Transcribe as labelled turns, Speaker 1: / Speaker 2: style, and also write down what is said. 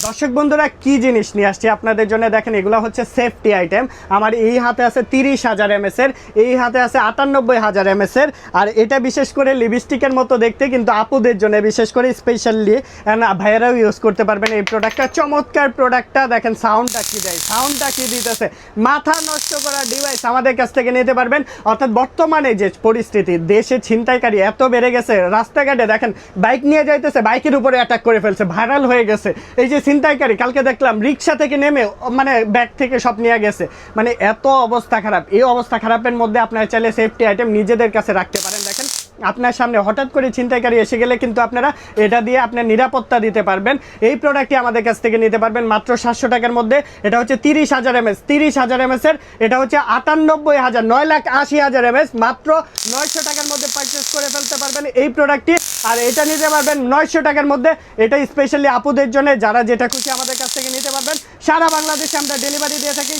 Speaker 1: দর্শক বন্ধুরা, কি জিনিস নিয়ে আসছি আপনাদের জন্য? দেখেন, এগুলো হচ্ছে সেফটি আইটেম আমার এই হাতে আছে তিরিশ হাজার এমএস এর, এই হাতে আছে আটানব্বই হাজার এমএস এর। আর এটা বিশেষ করে লিপস্টিকের মতো দেখতে, কিন্তু আপুদের জন্য বিশেষ করে স্পেশালি ভাইয়েরাও ইউজ করতে পারবেন এই প্রোডাক্টটা চমৎকার প্রোডাক্টটা দেখেন সাউন্ডটা কি দেয়? সাউন্ডটা কি দিতেছে? মাথা নষ্ট করা ডিভাইস আমাদের কাছ থেকে নিতে পারবেন। অর্থাৎ বর্তমানে যে পরিস্থিতি, দেশে ছিনতাইকারী এত বেড়ে গেছে, রাস্তাঘাটে দেখেন বাইক নিয়ে যাইতেছে বাইকের উপরে অ্যাটাক করে ফেলছে ভাইরাল হয়ে গেছে। এই যে ছিনতাইকারী, কালকে দেখলাম রিক্সা থেকে নেমে মানে ব্যাগ থেকে সব নিয়ে গেছে। মানে এত অবস্থা খারাপ। এই অবস্থা খারাপের মধ্যে আপনারা চাইলে সেফটি আইটেম নিজেদের কাছে রাখতে পারেন। আপনার সামনে হঠাৎ করে ছিনতাইকারী এসে গেলে কিন্তু আপনারা এটা দিয়ে আপনার নিরাপত্তা দিতে পারবেন। এই প্রোডাক্টটি আমাদের কাছ থেকে নিতে পারবেন মাত্র সাতশো টাকার মধ্যে। এটা হচ্ছে তিরিশ হাজার এমএস। তিরিশ হাজার এমএস এর এটা হচ্ছে আটানব্বই হাজার, নয় লাখ আশি হাজার এমএস মাত্র নয়শো টাকার মধ্যে পারচেস করে ফেলতে পারবেন এই প্রোডাক্টটি আর এটা নিতে পারবেন নয়শো টাকার মধ্যে। এটা স্পেশালি আপুদের জন্য, যারা যেটা খুশি আমাদের কাছ থেকে নিতে পারবেন। সারা বাংলাদেশে আমরা ডেলিভারি দিয়ে থাকি।